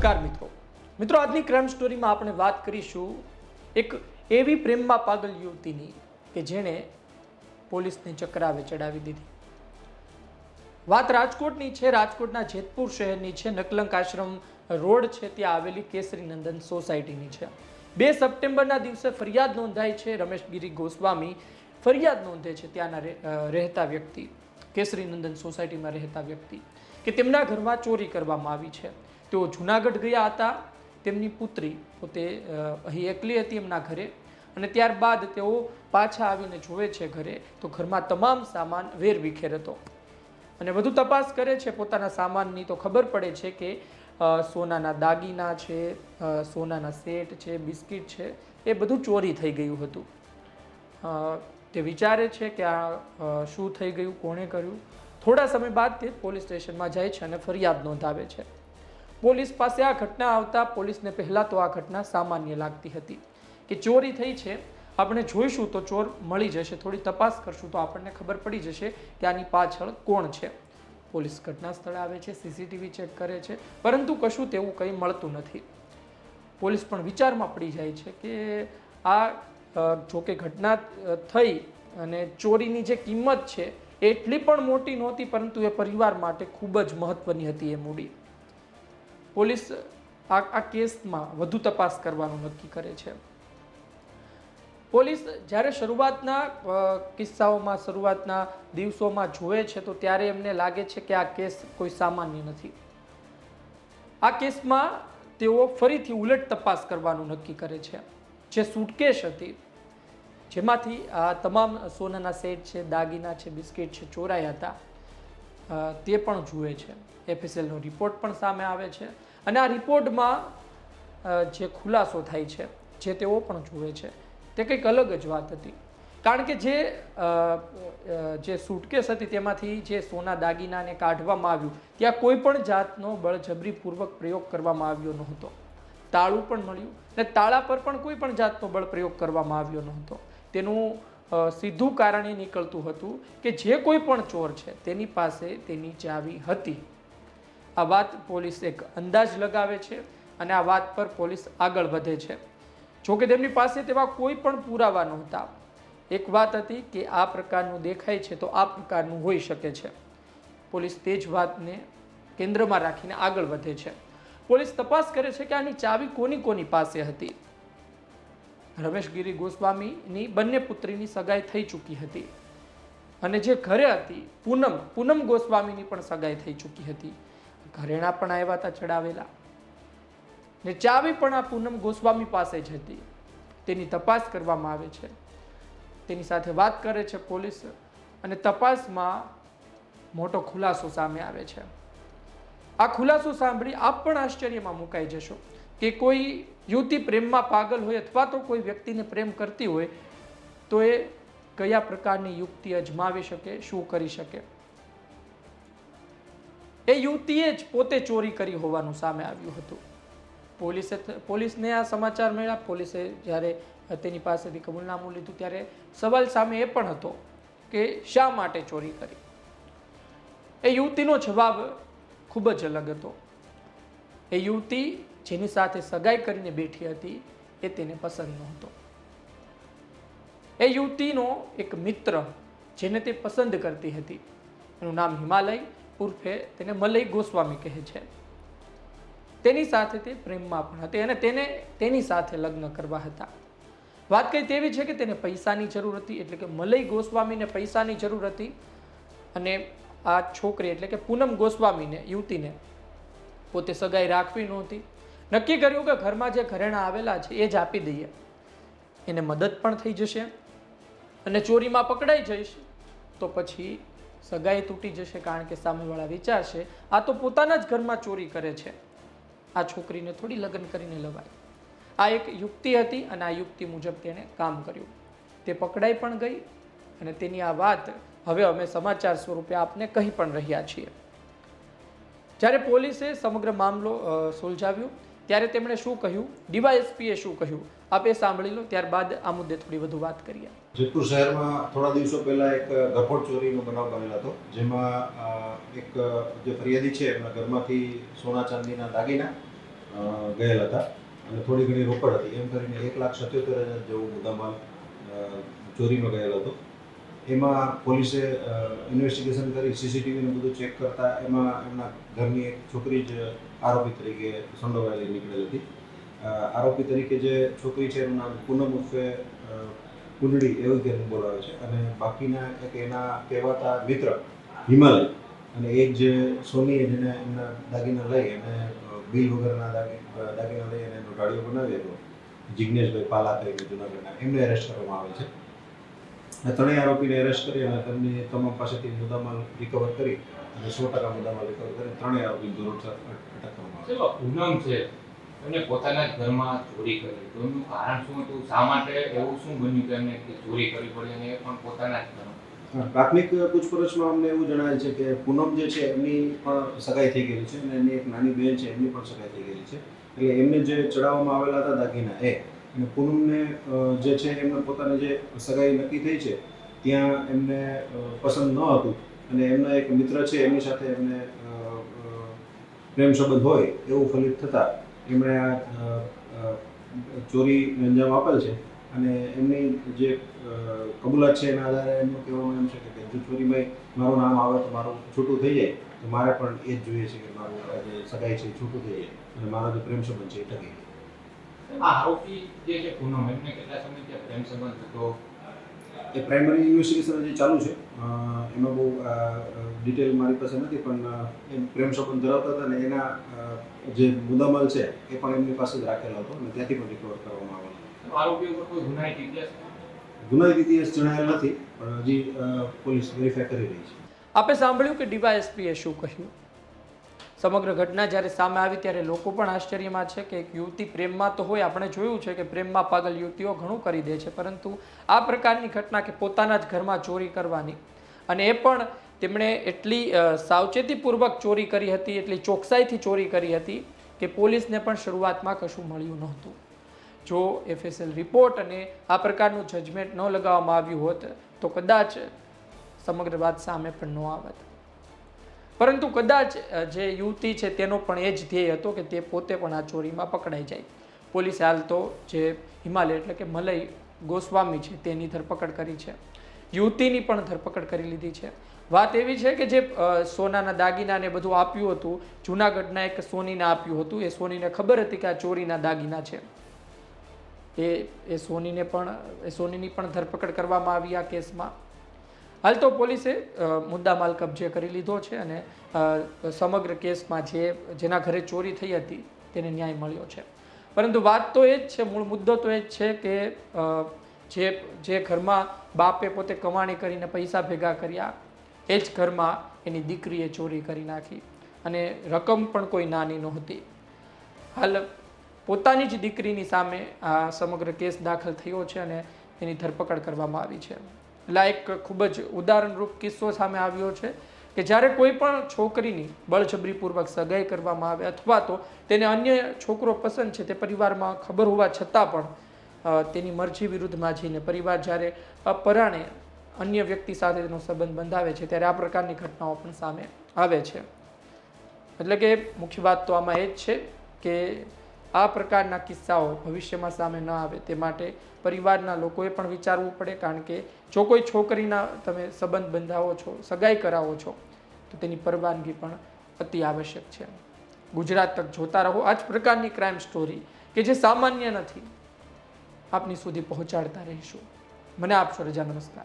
નમસ્કાર મિત્રો. મિત્રો, આજની ક્રાઇમ સ્ટોરીમાં આપણે વાત કરીશું એક એવી પ્રેમમાં પાગલ યુવતીની કે જેણે પોલીસને ચક્રાવે ચડાવી દીધી. વાત રાજકોટની છે. રાજકોટના જેતપુર શહેરની છે. નકલંક આશ્રમ રોડ છે. ત્યાં આવેલી કેસરી નંદન સોસાયટીની છે. બે સપ્ટેમ્બરના દિવસે ફરિયાદ નોંધાઈ છે. રમેશગીરી ગોસ્વામી ફરિયાદ નોંધે છે ત્યાંના રહેતા વ્યક્તિ, કેસરી નંદન સોસાયટીમાં રહેતા વ્યક્તિ, કે તેમના ઘરમાં ચોરી કરવામાં આવી છે. તેઓ જુનાગઢ ગયા હતા, તેમની પુત્રી પોતે અહીં એકલી હતી એમના ઘરે અને ત્યારબાદ તેઓ પાછા આવીને જોવે છે ઘરે, તો ઘરમાં તમામ સામાન વેરવિખેર હતો. અને વધુ તપાસ કરે છે પોતાના સામાનની, તો ખબર પડે છે કે સોનાના દાગીના છે સોનાના સેટ છે, બિસ્કિટ છે, એ બધું ચોરી થઈ ગયું હતું. તે વિચારે છે કે આ શું થઈ ગયું, કોણે કર્યું? થોડા સમય બાદ તે પોલીસ સ્ટેશનમાં જાય છે અને ફરિયાદ નોંધાવે છે. પોલીસ પાસે આ ઘટના આવતા પોલીસને પહેલાં તો આ ઘટના સામાન્ય લાગતી હતી કે ચોરી થઈ છે. આપણે જોઈશું તો ચોર મળી જશે. થોડી તપાસ કરશું તો આપણને ખબર પડી જશે કે આની પાછળ કોણ છે. પોલીસ ઘટના સ્થળે આવે છે સીસીટીવી ચેક કરે છે, પરંતુ કશું તેવું કંઈ મળતું નથી. પોલીસ પણ વિચારમાં પડી જાય છે કે આ જોકે ઘટના થઈ અને ચોરીની જે કિંમત છે એટલી પણ મોટી નહોતી, પરંતુ એ પરિવાર માટે ખૂબ જ મહત્ત્વની હતી એ મૂડી. પોલીસ આ આ કેસમાં વધુ તપાસ કરવાનું નક્કી કરે છે. પોલીસ જ્યારે શરૂઆતના કિસ્સાઓમાં, શરૂઆતના દિવસોમાં જોવે છે, તો ત્યારે એમને લાગે છે કે આ કેસ કોઈ સામાન્ય નથી. આ કેસમાં તેઓ ફરીથી ઉલટ તપાસ કરવાનું નક્કી કરે છે. જે સૂટકેશ હતી, જેમાંથી આ તમામ સોનાના સેટ છે, દાગીના છે, બિસ્કિટ છે ચોરાયા હતા. તે પણ જુએ છે. એફએસએલનો રિપોર્ટ પણ સામે આવે છે. અને આ રિપોર્ટમાં જે ખુલાસો થાય છે, જે તેઓ પણ જુએ છે, તે કંઈક અલગ જ વાત હતી. કારણ કે જે જે સુટકેસ હતી તેમાંથી જે સોના દાગીનાને કાઢવામાં આવ્યું, ત્યાં કોઈ પણ જાતનો બળજબરીપૂર્વક પ્રયોગ કરવામાં આવ્યો નહોતો. તાળું પણ મળ્યું. અને તાળા પર પણ કોઈ પણ જાતનો બળ પ્રયોગ કરવામાં આવ્યો નહોતો. તેનું સીધું કારણ એ નીકળતું હતું કે જે કોઈ પણ ચોર છે તેની પાસે તેની ચાવી હતી. આ વાત પોલીસ એક અંદાજ લગાવે છે અને આ વાત પર પોલીસ આગળ વધે છે. જોકે તેમની પાસે તેવા કોઈ પણ પુરાવા નહોતા. એક વાત હતી કે આ પ્રકારનું દેખાય છે તો આ પ્રકારનું હોઈ શકે છે. પોલીસ તે જ વાતને કેન્દ્રમાં રાખીને આગળ વધે છે. પોલીસ તપાસ કરે છે કે આની ચાવી કોની કોની પાસે હતી. રમેશગીરી ગોસ્વામીની બંને પુત્રીની સગાઈ થઈ ચૂકી હતી. અને જે ઘરે હતી, પૂનમ પૂનમ ગોસ્વામીની પણ સગાઈ થઈ ચૂકી હતી. ઘરેણા પણ આવ્યા હતા ચડાવેલા. ને ચાવી પણ આ પૂનમ ગોસ્વામી પાસે જ હતી. તેની તપાસ કરવામાં આવે છે. તેની સાથે વાત કરે છે પોલીસ અને તપાસમાં મોટો ખુલાસો સામે આવે છે. આ ખુલાસો સાંભળી આપ પણ આશ્ચર્યમાં મુકાઈ જશો. કે કોઈ યુવતી પ્રેમમાં પાગલ હોય અથવા તો કોઈ વ્યક્તિને પ્રેમ કરતી હોય, તો એ કયા પ્રકારની યુક્તિ અજમાવી શકે, શું કરી શકે? એ યુવતીએ જ પોતે ચોરી કરી હોવાનું સામે આવ્યું હતું. પોલીસે પોલીસને આ સમાચાર મળ્યા. પોલીસે જ્યારે તેની પાસેથી કબૂલનામું લીધું, ત્યારે સવાલ સામે એ પણ હતો કે શા માટે ચોરી કરી? એ યુવતીનો જવાબ ખૂબ જ અલગ હતો. એ યુવતી જેની સાથે સગાઈ કરીને બેઠી હતી એ તેને પસંદ નહોતો. એ યુવતીનો એક મિત્ર જેને તે પસંદ કરતી હતી, એનું નામ હિમાલય ઉર્ફે તેને મલય ગોસ્વામી કહે છે. તેની સાથે તે પ્રેમમાં પણ હતી અને તેને તેની સાથે લગ્ન કરવા હતા. વાત કઈ તેવી છે કે તેને પૈસાની જરૂર હતી, એટલે કે મલય ગોસ્વામીને પૈસાની જરૂર હતી અને આ છોકરી એટલે કે પૂનમ ગોસ્વામીને, યુવતીને પોતે સગાઈ રાખવી નહોતી. નક્કી કર્યું કે ઘરમાં જે ઘરેણા આવેલા છે, એ જ આપી દઈએ. એને મદદ પણ થઈ જશે અને ચોરીમાં પકડાઈ જઈશ. તો પછી સગાઈ તૂટી જશે કારણ કે સામેવાળા વિચારશે, આ તો પોતાના જ ઘરમાં ચોરી કરે છે. આ છોકરીને થોડી લગ્ન કરીને લવાય. આ એક યુક્તિ હતી અને આ યુક્તિ મુજબ તેણે કામ કર્યું. તે પકડાઈ પણ ગઈ અને તેની આ વાત હવે અમે સમાચાર સ્વરૂપે આપને કહી પણ રહ્યા છીએ. જ્યારે પોલીસે સમગ્ર મામલો સુલઝાવ્યો ત્યારે તેમણે શું કહ્યું? ડીવાયએસપીએ શું કહ્યું? આપે સાંભળી લો, ત્યારબાદ આ મુદ્દે થોડી વધુ વાત કરીએ. જેતપુર શહેરમાં થોડા દિવસો પહેલા એક ગફોડ ચોરીનો બનાવ બનેલો હતો, જેમાં એક, જે ફરિયાદી છે, એમના ઘરમાંથી સોના ચાંદીના દાગીના ગયેલા હતા. અને થોડી ઘણી રોકડ હતી. એમ કરીને એક લાખ સત્યોતેર હજાર જેવો મુદ્દામાલ ચોરીમાં ગયેલો હતો. એમાં પોલીસે ઇન્વેસ્ટિગેશન કરી સીસીટીવીને બધું ચેક કરતા એમાં એમના ઘરની એક છોકરી જ આરોપી તરીકે સંડોવાયેલી નીકળેલી હતી. આરોપી તરીકે જે છોકરી છે એનું નામ પૂનમ ઉર્ફે કુંડળી એવું કે બોલાવે છે. અને બાકીના એક એના કહેવાતા મિત્ર હિમાલય અને એક જે સોની જેને એમના દાગીના લઈ અને બિલ વગરના દાગી દાગીના લઈ અને એનો ગાડીઓ બનાવી હતો જિજ્ઞેશભાઈ પાલા તરીકે જુનાગઢના એમને એરેસ્ટ કરવામાં આવે છે. ત્રણેય આરોપીને એરેસ્ટ કરી અને તેમની તમામ પાસેથી મુદ્દામાલ રિકવર કરી અને સો ટકા મુદ્દામાલ રિકવર કરી. ત્રણેય આરોપી ધોરણસર અટક કરવામાં આવે. પૂનમ છે? એમને પોતાના જ ઘરમાં ચોરી કરી. તો એનું કારણ શું હતું? શા માટે એવું શું બન્યું કે એમને કે ચોરી કરવી પડી અને એ પણ પોતાના જ ઘરમાં? પ્રાથમિક પૂછપરછમાં અમને એવું જણાય છે કે પૂનમ જે છે એમની પણ સગાઈ થઈ ગયેલી છે અને એની એક નાની બહેન છે એમની પણ સગાઈ થઈ ગયેલી છે. એટલે એમને જે ચડાવવામાં આવેલા હતા દાગીના એ અને પૂનમને જે છે એમને પોતાને જે સગાઈ નક્કી થઈ છે, ત્યાં એમને પસંદ ન હતું. અને એમના એક મિત્ર છે, એમની સાથે એમને પ્રેમ સંબંધ હોય એવું ફલિત થતાં એમણે આ ચોરી અંજામ આપેલ છે. અને એમની જે કબૂલાત છે એના આધારે એમનું કહેવાનું એમ છે કે જો ચોરીમાં મારું નામ આવે તો મારું છૂટું થઈ જાય, તો મારે પણ એ જ જોઈએ છે કે મારું જે સગાઈ છે છૂટું થઈ જાય. અને મારો જે પ્રેમ સંબંધ છે એ ટકી જાય. આ આરોપી જે છે પૂનમ એમને કેટલા સમયથી પ્રેમ સંબંધ હતો? એ પ્રાઇમરી ઇન્વેસ્ટિગેશન જે ચાલુ છે. એમાં બહુ ડિટેલ મારી પાસે નથી પણ એ પ્રેમ સંબંધ ધરાવતા હતા અને એના જે મુદ્દામાલ છે એ પણ એમની પાસે જ રાખેલો હતો અને ત્યાંથી પણ રિકવર કરવામાં આવેલો તો આરોપી ઉપર કોઈ ગુનાહિત ઇતિહાસ ગુનાહિત ઇતિહાસ જણાયેલ નથી પણ હજી પોલીસ વેરીફાઈ કરી રહી છે. આપે સાંભળ્યું કે ડીવાયએસપીએ શું કહ્યું? સમગ્ર ઘટના જ્યારે સામે આવી ત્યારે લોકો પણ આશ્ચર્યમાં છે કે એક યુવતી પ્રેમમાં તો હોય, આપણે જોયું છે કે પ્રેમમાં પાગલ યુવતીઓ ઘણું કરી દે છે, પરંતુ આ પ્રકારની ઘટના કે પોતાના જ ઘરમાં ચોરી કરવાની અને એ પણ તેમણે એટલી સાવચેતીપૂર્વક ચોરી કરી હતી, એટલી ચોકસાઈથી ચોરી કરી હતી કે પોલીસને પણ શરૂઆતમાં કશું મળ્યું નહોતું. જો એફએસએલ રિપોર્ટ અને આ પ્રકારનું જજમેન્ટ ન લગાવવામાં આવ્યું હોત તો કદાચ સમગ્ર વાત સામે પણ ન આવત. પરંતુ કદાચ જે યુવતી છે તેનો પણ એ જ ધ્યેય હતો કે તે પોતે પણ આ ચોરીમાં પકડાઈ જાય. પોલીસે હાલ તો જે હિમાલય એટલે કે મલય ગોસ્વામી છે તેની ધરપકડ કરી છે. યુવતીની પણ ધરપકડ કરી લીધી છે. વાત એવી છે કે જે સોનાના દાગીનાને બધું આપ્યું હતું, જૂનાગઢના એક સોનીને આપ્યું હતું, એ સોનીને ખબર હતી કે આ ચોરીના દાગીના છે. એ એ સોનીને પણ, એ સોનીની પણ ધરપકડ કરવામાં આવી આ કેસમાં. હાલ તો પોલીસે મુદ્દા મુદ્દામાલ કબજે કરી લીધો છે અને સમગ્ર કેસમાં જે, જેના ઘરે ચોરી થઈ હતી તેને ન્યાય મળ્યો છે. પરંતુ વાત તો એ જ છે, મૂળ મુદ્દો તો એ જ છે કે જે જે ઘરમાં બાપે પોતે કમાણી કરીને પૈસા ભેગા કર્યા, એ જ ઘરમાં એની દીકરીએ ચોરી કરી નાખી અને રકમ પણ કોઈ નાની નહોતી. હાલ પોતાની જ દીકરીની સામે આ સમગ્ર કેસ દાખલ થયો છે અને એની ધરપકડ કરવામાં આવી છે. એક ખૂબ જ ઉદાહરણરૂપ કિસ્સો સામે આવ્યો છે કે જ્યારે કોઈ પણ છોકરીની બળજબરીપૂર્વક સગાઈ કરવામાં આવે અથવા તો તેને અન્ય છોકરો પસંદ છે તે પરિવારમાં ખબર હોવા છતાં પણ તેની મરજી વિરુદ્ધમાં જઈને પરિવાર જ્યારે અપરાણે અન્ય વ્યક્તિ સાથે તેનો સંબંધ બંધાવે છે ત્યારે આ પ્રકારની ઘટનાઓ પણ સામે આવે છે. એટલે કે મુખ્ય વાત તો આમાં એ જ છે કે આ પ્રકારના કિસ્સાઓ ભવિષ્યમાં સામે ન આવે તે માટે પરિવારના લોકોએ પણ વિચારવું પડે, કારણ કે જો કોઈ છોકરીના તમે સંબંધ બંધાવો છો, સગાઈ કરાવો છો, તો તેની પરવાનગી પણ અતિ આવશ્યક છે. ગુજરાત તક જોતા રહો. આ જ પ્રકારની ક્રાઇમ સ્ટોરી કે જે સામાન્ય નથી. આપની સુધી પહોંચાડતા રહીશું. મને આપશો રજા, નમસ્કાર.